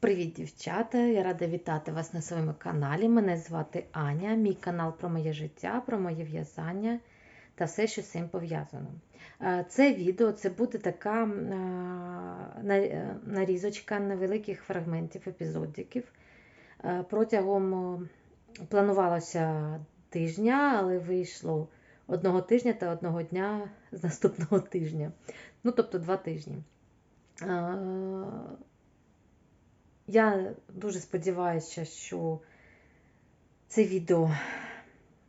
Привіт, дівчата! Я рада вітати вас на своєму каналі. Мене звати Аня, мій канал про моє життя, про моє в'язання та все, що з цим пов'язано. Е, Це відео це буде така е, е, нарізочка невеликих фрагментів, епізодиків. Протягом планувалося тижня, але вийшло одного тижня та одного дня з наступного тижня. Ну, тобто два тижні. Я дуже сподіваюся, що це відео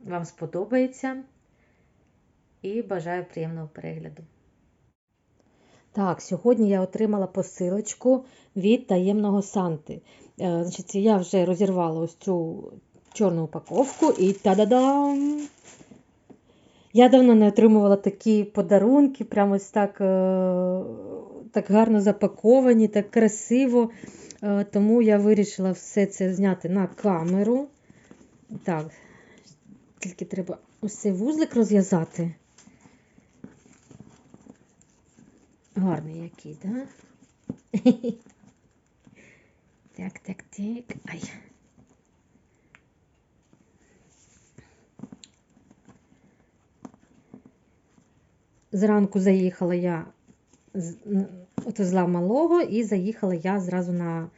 вам сподобається і бажаю приємного перегляду. Так, сьогодні я отримала посилочку від таємного Санти. Е, Значить, я вже розірвала ось цю чорну упаковку і та-да-дам! Я давно не отримувала такі подарунки, прямо ось так, е, так гарно запаковані, так красиво. Е, Тому я вирішила все це зняти на камеру. Так, тільки треба ось цей вузлик розв'язати. Гарний який, так? Так, так, так. Ай. Зранку заїхала я отвезла малого і заїхала я зразу на,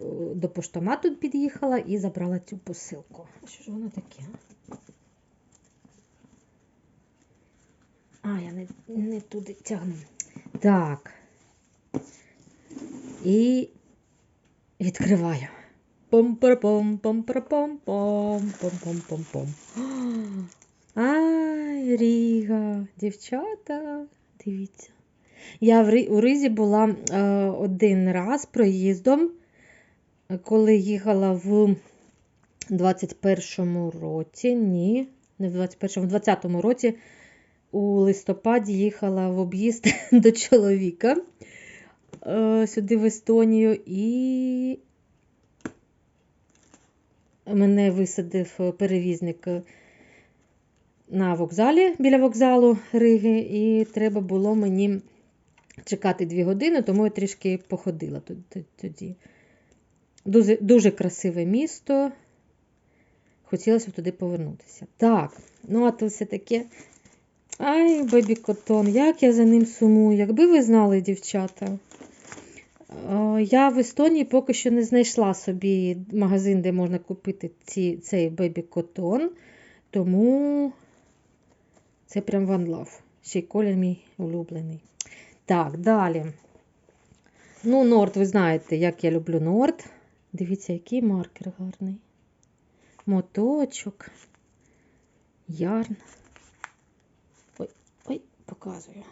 е, до поштомату під'їхала і забрала цю посилку. Що ж воно таке? а? Я не, не туди тягну. Так. І відкриваю. Пом-пар-пом, пом-пар-пом, пом, пом-пом-пом-пом. Ай, Ріга, дівчата, дивіться. Я у Ризі була е, один раз проїздом, коли їхала в 21-му році. Ні, не в 21-му, в 20-му році у листопаді їхала в об'їзд до чоловіка е, сюди в Естонію і мене висадив перевізник е, на вокзалі біля вокзалу Риги, і треба було мені чекати дві години, тому я трішки походила тоді. Дуже, дуже красиве місто. Хотілося б туди повернутися. Так, ну а то все таке. Ай, бебі котон, як я за ним сумую. Якби ви знали, дівчата. Е, Я в Естонії поки що не знайшла собі магазин, де можна купити ці, цей бебі котон, тому це прям One Love. Ще й колір мій улюблений. Так, далі. Ну, Норд, ви знаєте, як я люблю Норд. Дивіться, який маркер гарний. Моточок. Ярн. Ой, ой, показую.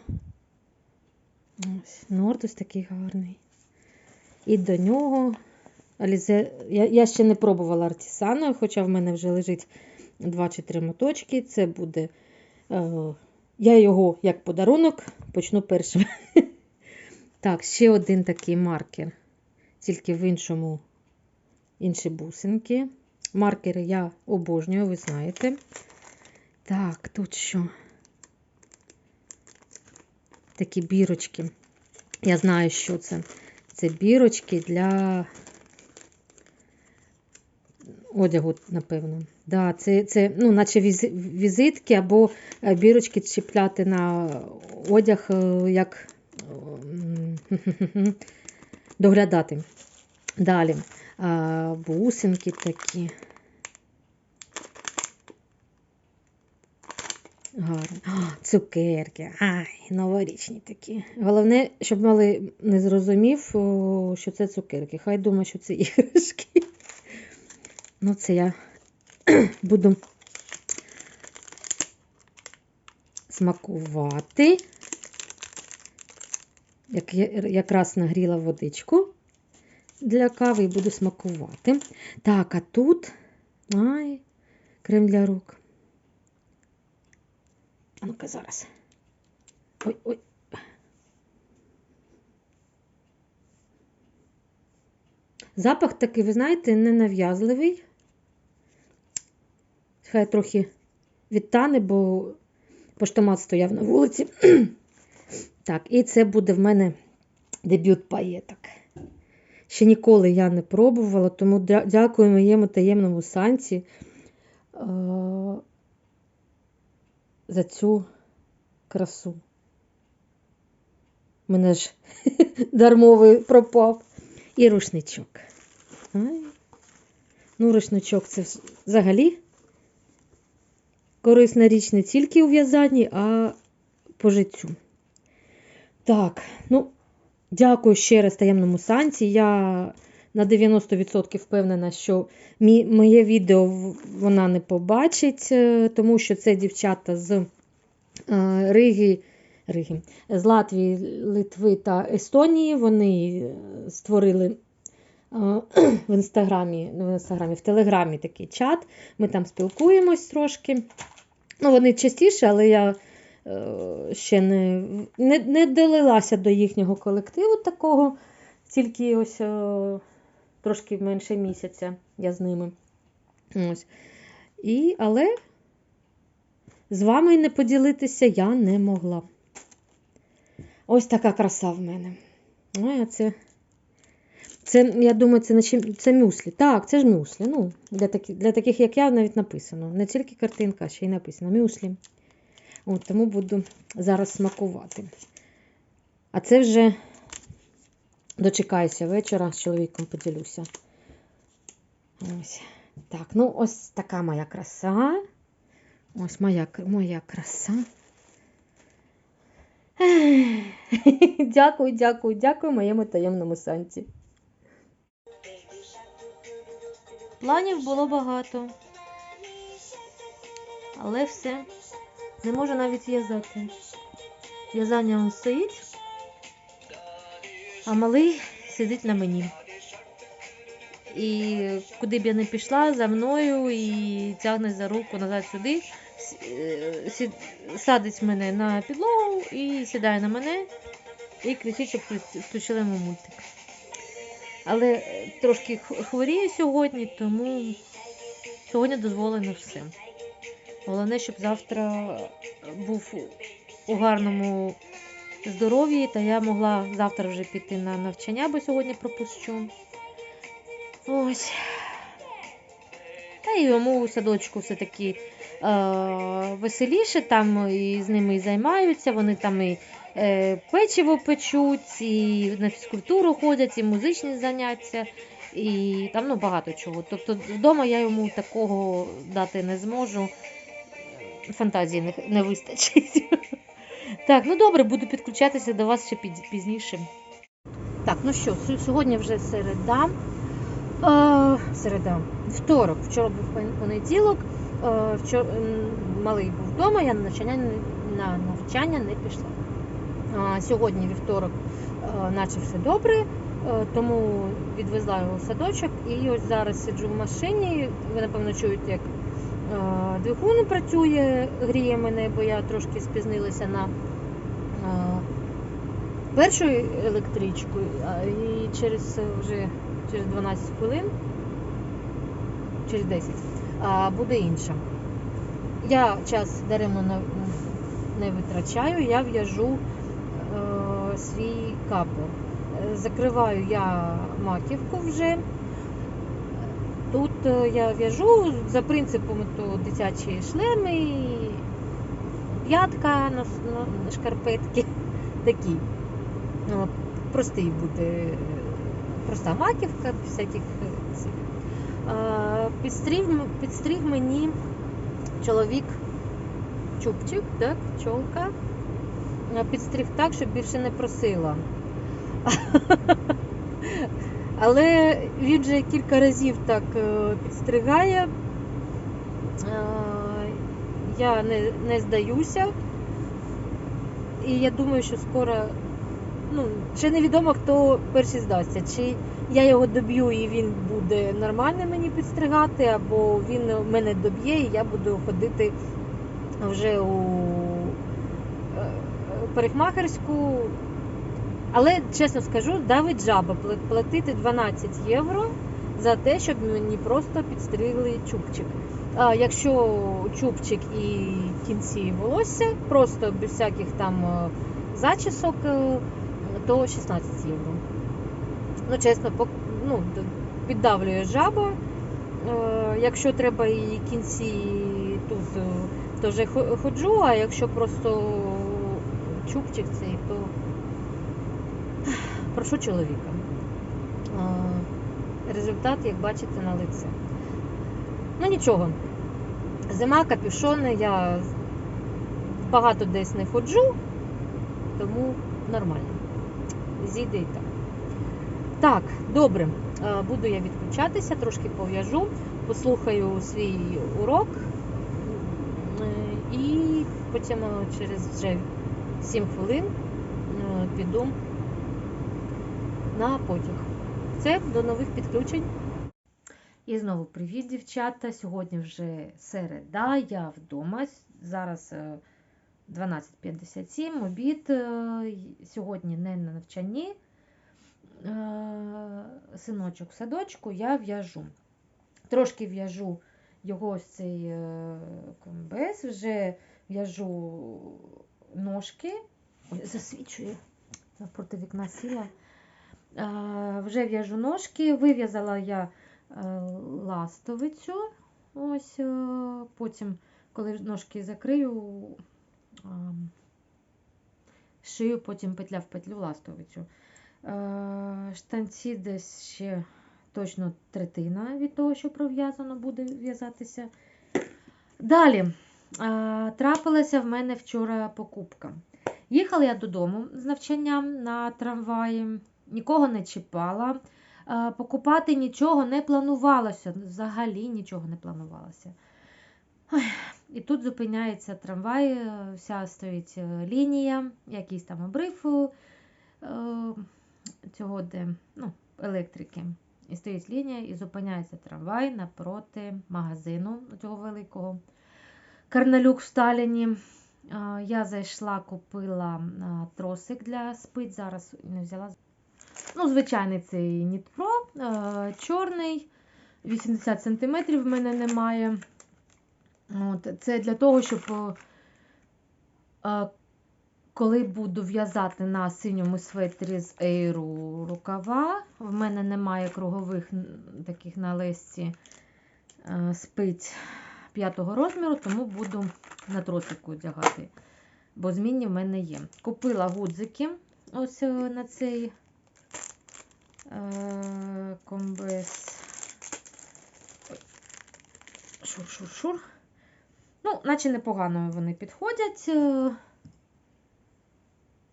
Ось, Норд ось такий гарний. І до нього Алізе... я, я ще не пробувала артисаною, хоча в мене вже лежить 2 чи 3 моточки. Це буде. Е... Я його як подарунок почну першим. Так, ще один такий маркер, тільки в іншому інші бусинки. Маркери я обожнюю, ви знаєте. Так, тут що? Такі бірочки. Я знаю, що це. Це бірочки для одягу, напевно. Да, це, це ну, наче візитки або е, бірочки чіпляти на одяг, е, як доглядати. Далі. А, бусинки такі. Гарні. А, цукерки. Ай, новорічні такі. Головне, щоб мали не зрозумів, що це цукерки. Хай думає, що це іграшки. Ну, це я буду смакувати. Як я якраз нагріла водичку для кави і буду смакувати. Так, а тут ай, крем для рук. А ну-ка зараз. Ой, ой. Запах такий, ви знаєте, ненав'язливий. Хай трохи відтане, бо поштомат стояв на вулиці. Так, і це буде в мене дебют паєток. ще ніколи я не пробувала, тому дякую моєму таємному санці е- за цю красу. Мене ж дармовий пропав. І рушничок. Ну, рушничок це взагалі корисна річ не тільки у в'язанні, а по життю. Так, ну, дякую ще раз таємному санці. Я на 90% впевнена, що моє відео вона не побачить, е, тому що це дівчата з е, Риги, Риги, з Латвії, Литви та Естонії. Вони е, створили в інстаграмі, в інстаграмі, в Телеграмі такий чат. Ми там спілкуємось трошки. Ну, вони частіше, але я е, ще не, не, не долилася до їхнього колективу такого, тільки ось е, трошки менше місяця я з ними. Ось. І, але з вами не поділитися я не могла. Ось така краса в мене. Ой, а це, це, я думаю, це, це мюслі. Так, це ж мюслі. Ну, для, такі, для таких, як я, навіть написано. Не тільки картинка, ще й написано мюслі. От, тому буду зараз смакувати. А це вже дочекаюся вечора, з чоловіком поділюся. Ось. Так, ну ось така моя краса. Ось моя, моя краса. Дякую, дякую, дякую моєму таємному санці. Планів було багато. Але все. Не можу навіть в'язати. В'язання он стоїть, а малий сидить на мені. І куди б я не пішла за мною і тягне за руку назад сюди, е, садить мене на підлогу і сідає на мене і кричить, щоб вклю- включили йому мультик. Але е, трошки х- хворіє сьогодні, тому сьогодні дозволено все. Головне, щоб завтра був у гарному здоров'ї, та я могла завтра вже піти на навчання, бо сьогодні пропущу. Ось. Та й йому у садочку все-таки е, веселіше, там і з ними і займаються, вони там і е, печиво печуть, і на фізкультуру ходять, і музичні заняття, і там ну, багато чого. Тобто вдома я йому такого дати не зможу. Фантазії не, не вистачить. Так, ну добре, буду підключатися до вас ще пізніше. Так, ну що, сьогодні вже середа. Е, середа. Второк. Вчора був понеділок. Е, вчора, малий був вдома, я на навчання, на навчання не пішла. Сьогодні вівторок, е, наче все добре, е, тому відвезла його в садочок. І ось зараз сиджу в машині. Ви, напевно, чуєте, як е, двигун працює, гріє мене, бо я трошки спізнилася на першу електричку, і через вже через 12 хвилин, через 10, буде інша. Я час даремно не, витрачаю, я в'яжу свій капор. Е, Закриваю я маківку вже. Тут е, я в'яжу за принципом то дитячі шлеми, п'ятка на, шкарпетки такі. О, Простий буде, е, проста маківка, всяких цих. Підстриг, підстриг мені чоловік чубчик, так, чолка. А, Підстриг так, щоб більше не просила. Але він вже кілька разів так е, підстригає. Е, Я не, не здаюся. І я думаю, що скоро, ну, ще невідомо, хто перший здасться. Чи я його доб'ю і він буде нормально мені підстригати, або він мене доб'є, і я буду ходити вже у е, парикмахерську. Але чесно скажу, давить жаба платити 12 євро за те, щоб мені просто підстригли чубчик. А якщо чубчик і кінці волосся, просто без всяких там е, зачісок, е, то 16 євро. Ну, чесно, ну, піддавлює жаба. Е, Якщо треба і кінці тут, то вже ходжу, а якщо просто чубчик цей, то прошу чоловіка. Результат, як бачите, на лице. Ну нічого. Зима, капюшони, я багато десь не ходжу, тому нормально. Зійде і так. Так, добре. Буду я відключатися, трошки пов'яжу, послухаю свій урок е, і потім е, через вже 7 хвилин е, піду на потяг. Все, до нових підключень. І знову привіт, дівчата. Сьогодні вже середа, я вдома. Зараз е, 12.57, обід. е, Сьогодні не на навчанні. Е, Синочок в садочку, я в'яжу. Трошки в'яжу його ось цей е, комбез, вже в'яжу ножки. Ой, засвічує. Навпроти вікна сіла. Вже в'яжу ножки, вив'язала я е, ластовицю. Ось, е, потім, коли ножки закрию, шию, потім петля в петлю ластовицю. Е, Штанці десь ще точно третина від того, що пров'язано, буде в'язатися. Далі трапилася в мене вчора покупка. Їхала я додому з навчанням на трамваї, нікого не чіпала. Покупати нічого не планувалося, взагалі нічого не планувалося. І тут зупиняється трамвай, е, вся стоїть е, лінія, якийсь там обрив е, цього, де ну, електрики. І стоїть лінія, і зупиняється трамвай напроти магазину цього великого. Карналюк в Сталіні. Я зайшла, купила тросик для спиць, зараз не взяла. Ну, звичайний цей Нітпро, чорний, 80 см в мене немає. От, це для того, щоб коли буду в'язати на синьому светрі з ейру рукава, в мене немає кругових таких на лесці е, спиць п'ятого розміру, тому буду на тросику одягати, бо змінні в мене є. Купила гудзики ось е, на цей е, комбез. Шур-шур-шур. Ну, наче непогано вони підходять. е.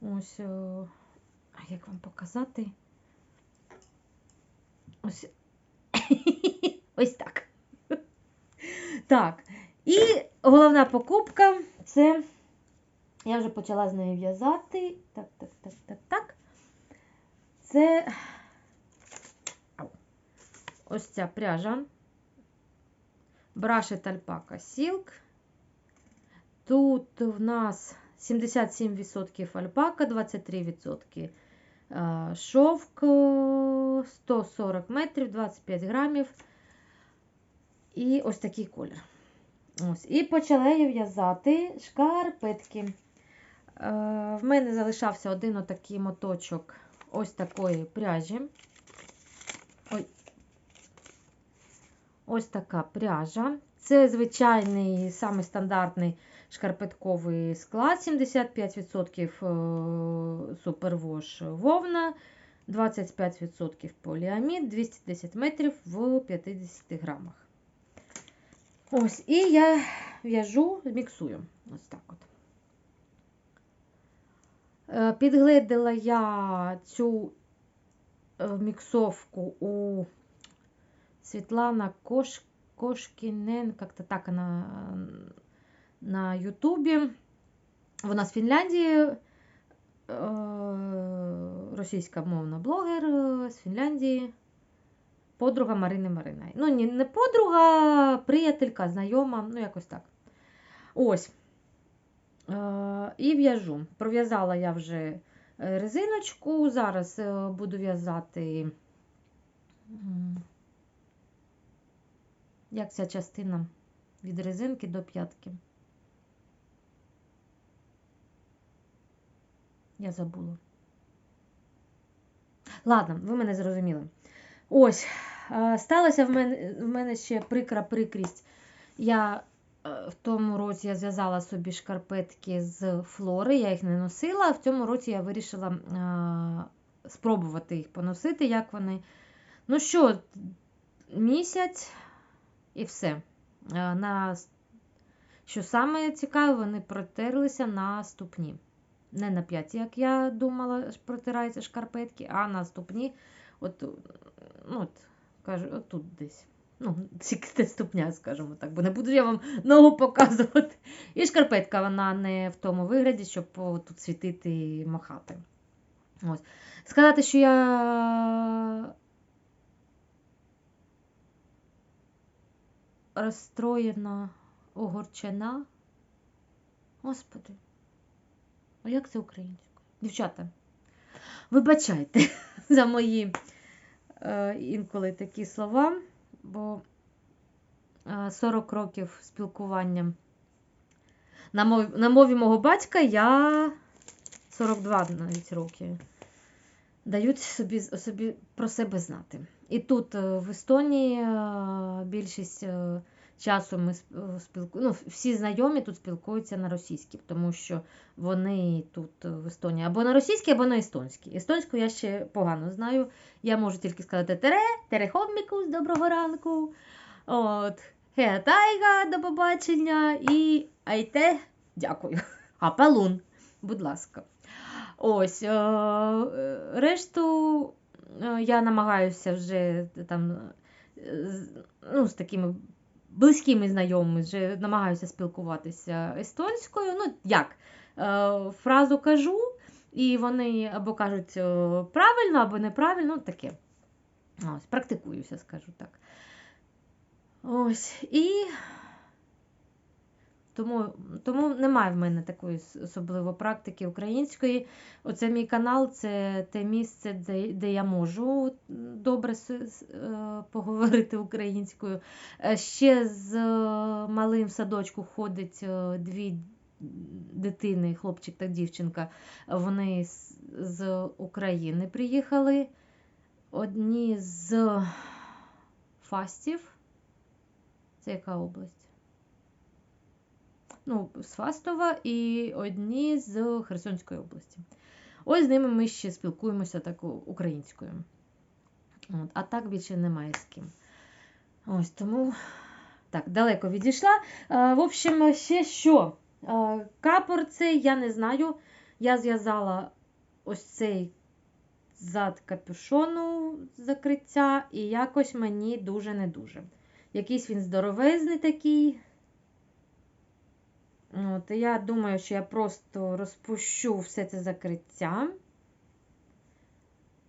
Ось, е, а як вам показати? Ось. Ось так. Так. І головна покупка це. Я вже почала з нею в'язати. Так, так, так, так, так. Це ось ця пряжа. Брашет Альпака Silk. Тут в нас 77% альпака, 23% е, шовк, е, 140 метрів, 25 грамів. І ось такий колір. Ось. І почала я в'язати шкарпетки. Е, В мене залишався один отакий моточок ось такої пряжі. Ой. Ось така пряжа. Це звичайний самий стандартний шкарпетковий склад, 75% супервош вовна, 25% поліамід, 210 метрів в 50 грамах. Ось, і я в'яжу, міксую. Ось так от. Е, Підгледила я цю е, міксовку у Світлана Кош, Кошкінен, як-то так вона на Ютубі. Вона з Фінляндії, е, російська мовна блогер з Фінляндії. Подруга Марини Маринай. Ну, ні, не подруга, приятелька, знайома, ну якось так. Ось. Е, І в'яжу. Пров'язала я вже е, резиночку. Зараз е, буду в'язати. Як ця частина від резинки до п'ятки. Я забула. Ладно, ви мене зрозуміли. Ось, е, сталася в мене, в мене ще прикра прикрість. Я е, в тому році я зв'язала собі шкарпетки з флори, я їх не носила, в цьому році я вирішила е, спробувати їх поносити, як вони. Ну що, місяць і все. На, що саме цікаве, вони протерлися на ступні. Не на п'яті, як я думала, протираються шкарпетки, а на ступні, от, ну, от кажу, от тут десь. Ну, тільки ступня, скажімо так, бо не буду я вам ногу показувати. І шкарпетка, вона не в тому вигляді, щоб тут світити і махати. Ось. Сказати, що я розстроєна, огорчена. Господи, а як це українською? Дівчата, вибачайте за мої інколи такі слова, бо е, 40 років спілкування на мові, на мові мого батька я 42 навіть роки дають собі, собі про себе знати. І тут е, в Естонії е, більшість е, часу ми спілку... ну, всі знайомі тут спілкуються на російській, тому що вони тут в Естонії або на російській, або на естонській. Естонську я ще погано знаю. Я можу тільки сказати тере, терехомікус, доброго ранку. От, Хеатайга, до побачення і айте, дякую. А палун, будь ласка. Ось, решту я намагаюся вже там ну, з такими близькими знайомими вже намагаюся спілкуватися естонською. Ну, як? Фразу кажу, і вони або кажуть правильно, або неправильно, ну таке. Ось, Практикуюся, скажу так. Ось. І тому тому немає в мене такої особливо практики української. Оце мій канал, це те місце, де де я можу добре е, поговорити українською. Е, ще з малим садочку ходить е, дві дитини, хлопчик та дівчинка. Вони з України приїхали. Одні з Фастів. Це яка область? Ну, Фастова і одні з Херсонської області. Ось з ними ми ще спілкуємося так українською. От, А так більше немає з ким. Ось тому так, далеко відійшла. А, в общем, ще що? А, капор цей, я не знаю. Я зв'язала ось цей зад капюшону закриття, і якось мені дуже не дуже. Якийсь він здоровезний такий. От, Я думаю, що я просто розпущу все це закриття.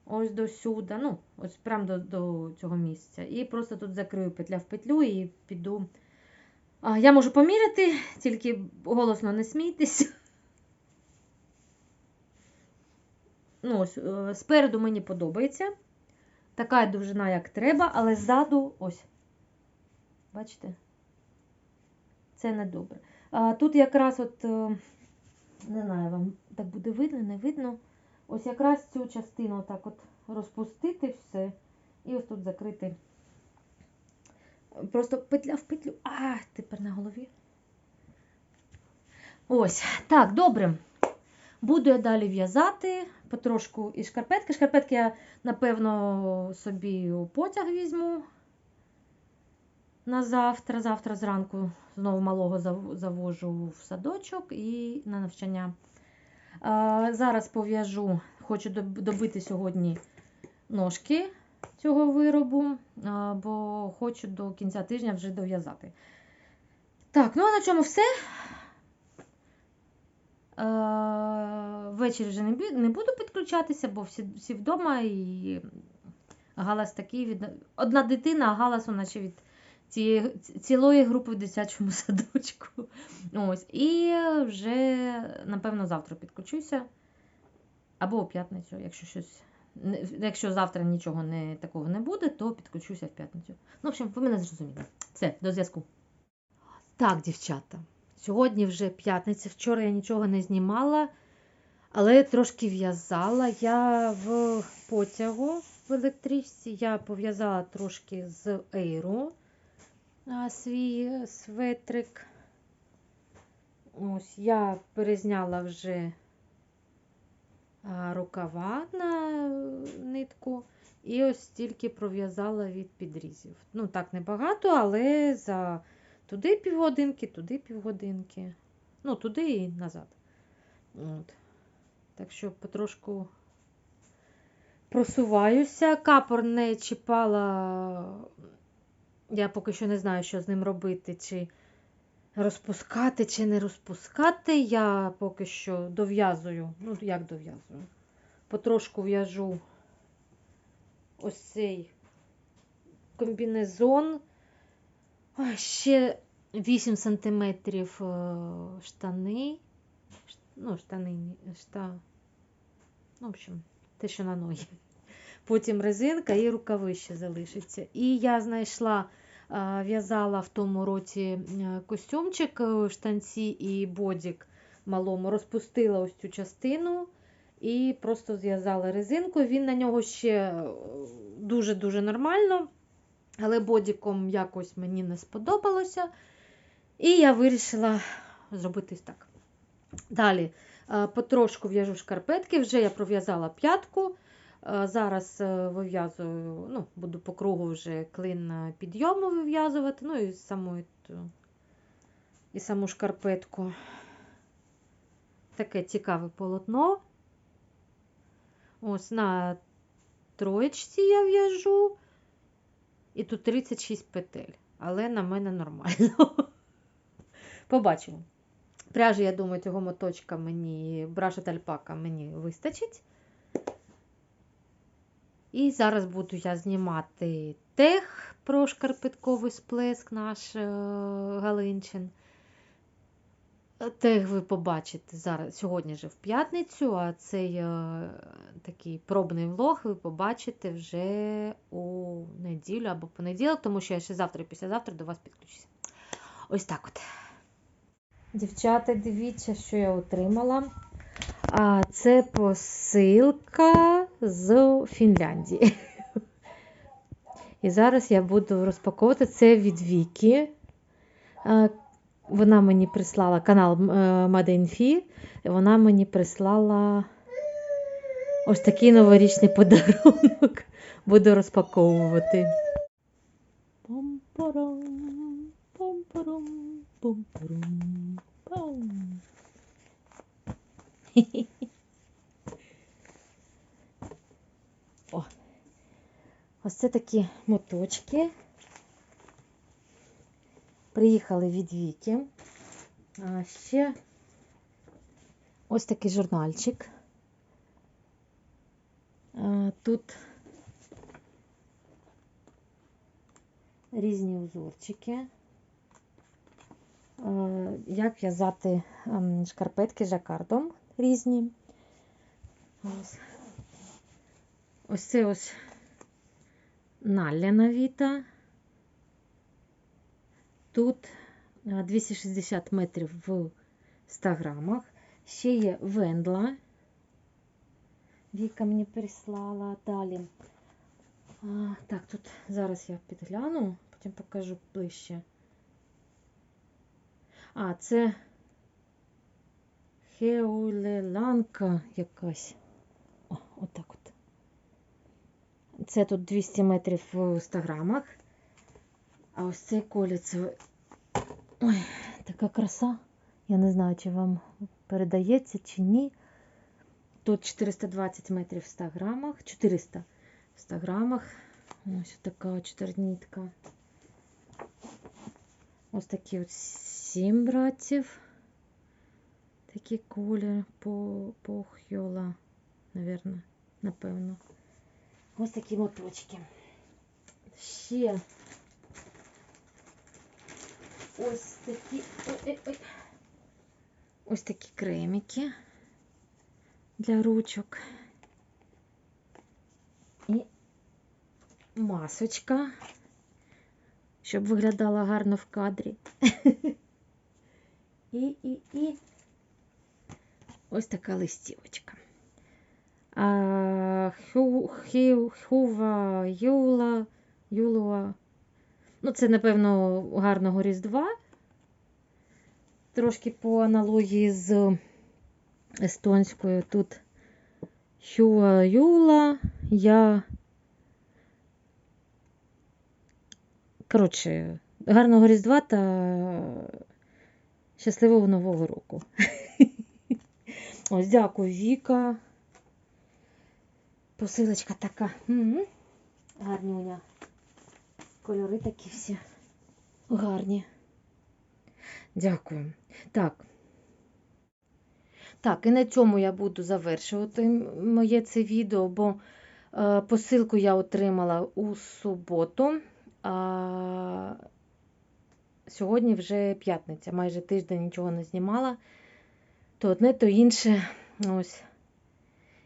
Ось до сюди, ну, ось прямо до до цього місця. І просто тут закрию петля в петлю і піду. А, Я можу поміряти, тільки голосно не смійтесь. Ну, ось, е, Спереду мені подобається. Така довжина, як треба, але ззаду, ось, бачите, це не добре. Тут якраз от, е, не знаю, вам так буде видно, не видно. Ось якраз цю частину так от розпустити все. І ось тут закрити. Просто петля в петлю. А, тепер на голові. Ось, так, добре. Буду я далі в'язати потрошку і шкарпетки. Шкарпетки я, напевно, собі у потяг візьму на завтра. Завтра зранку знову малого завожу в садочок і на навчання. Зараз пов'яжу, хочу добити сьогодні ножки цього виробу, бо хочу до кінця тижня вже дов'язати. Так, ну а на чому все. Ввечері вже не буду підключатися, бо всі вдома і галас такий від одна дитина, а галас наче від цієї, цілої групи в дитячому садочку. Ось. І вже, напевно, завтра підключуся. Або у п'ятницю, якщо щось. Якщо завтра нічого не, такого не буде, то підключуся в п'ятницю. Ну, в общем, ви мене зрозуміли. Все, до зв'язку. Так, дівчата. Сьогодні вже п'ятниця. Вчора я нічого не знімала. Але трошки в'язала. Я в потягу в електричці я пов'язала трошки з ейру свій светрик. Ось я перезняла вже рукава на нитку. І ось тільки пров'язала від підрізів. Ну, так небагато, але за туди півгодинки, туди півгодинки. Ну, туди і назад. От. Так що потрошку просуваюся. Капор не чіпала. Я поки що не знаю, що з ним робити, чи розпускати, чи не розпускати. Я поки що дов'язую. Ну, як дов'язую? Потрошку в'яжу ось цей комбінезон. Ще 8 сантиметрів е, штани. Ну, штани, шта. Ну, в общем, те, що на ноги. Потім резинка і рукавище залишиться. І я знайшла, е, в'язала в тому році е, костюмчик, е, штанці і бодік малому. Розпустила ось цю частину і просто зв'язала резинку. Він на нього ще дуже-дуже нормально, але бодіком якось мені не сподобалося. І я вирішила зробити так. Далі потрошку в'яжу шкарпетки, вже я пров'язала п'ятку. Е, Зараз е, вив'язую, ну, буду по кругу вже клин е, підйому вив'язувати, ну і саму, і саму шкарпетку. Таке цікаве полотно. Ось на троєчці я в'яжу. І тут 36 петель. Але на мене нормально. Побачимо. Пряжі, я думаю, цього моточка мені, браша альпака мені вистачить. І зараз буду я знімати тех про шкарпетковий сплеск наш е, Галинчин. Тех ви побачите зараз сьогодні же в п'ятницю, а цей е, такий пробний влог ви побачите вже у неділю або понеділок, тому що я ще завтра і післязавтра до вас підключуся. Ось так от. Дівчата, дивіться, що я отримала. А це посилка з Фінляндії. І зараз я буду розпаковувати це від Вікі. Вона мені прислала канал е, Made in Fee, і Вона мені прислала ось такий новорічний подарунок. Буду розпаковувати. Пам-парам, ось це такі моточки. Приїхали від Віки. А ще ось такий журнальчик. Тут різні узорчики. Як в'язати ем, шкарпетки жакардом різні. Ось. Ось це ось налля віта. Тут 260 метрів в 100 грамах. Ще є вендла. Віка мені прислала далі. А, так, тут зараз я підгляну, потім покажу ближче. А, це хеулеланка якась. О, отак от. Це тут 200 метрів в 100 грамах. А ось цей колір це. Ой, така краса. Я не знаю, чи вам передається, чи ні. Тут 420 метрів в 100 грамах. 400 в 100 грамах. Ось така чотирнітка. Ось такі от сім братів. Такий колір по, похйола, навірно, напевно. Ось такі моточки. Ще ось такі. Ой, ой, ой. Ось такі кремики для ручок. І масочка, щоб виглядала гарно в кадрі. І, і, і ось така листівочка. Хува, юла, юлуа. Ну, це, напевно, гарного Різдва. Трошки по аналогії з естонською. Тут хюа юла, я. Коротше, гарного Різдва та щасливого Нового року. Ось, дякую, Віка. Посилочка така. М-м. Гарнюня. Кольори такі всі гарні. Дякую. Так. Так, і на цьому я буду завершувати моє це відео, бо е, посилку я отримала у суботу, а сьогодні вже п'ятниця, майже тиждень нічого не знімала. То одне, то інше. Ось.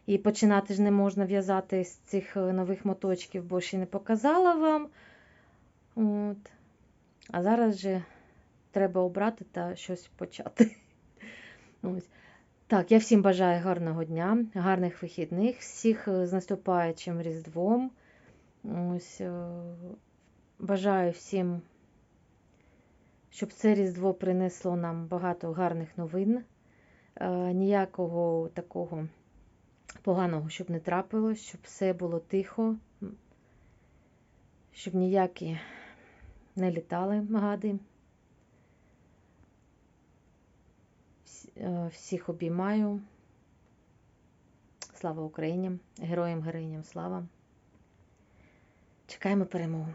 І починати ж не можна в'язати з цих е, нових моточків, бо ще не показала вам. От. А зараз же треба обрати та щось почати. Ось. Так, я всім бажаю гарного дня, гарних вихідних, всіх е, з наступаючим Різдвом. Ось, е, бажаю всім, щоб це Різдво принесло нам багато гарних новин. Ніякого такого поганого, щоб не трапилось, щоб все було тихо, щоб ніякі не літали гади. Е, Всіх обіймаю. Слава Україні! Героям, героїням слава! Чекаємо перемогу!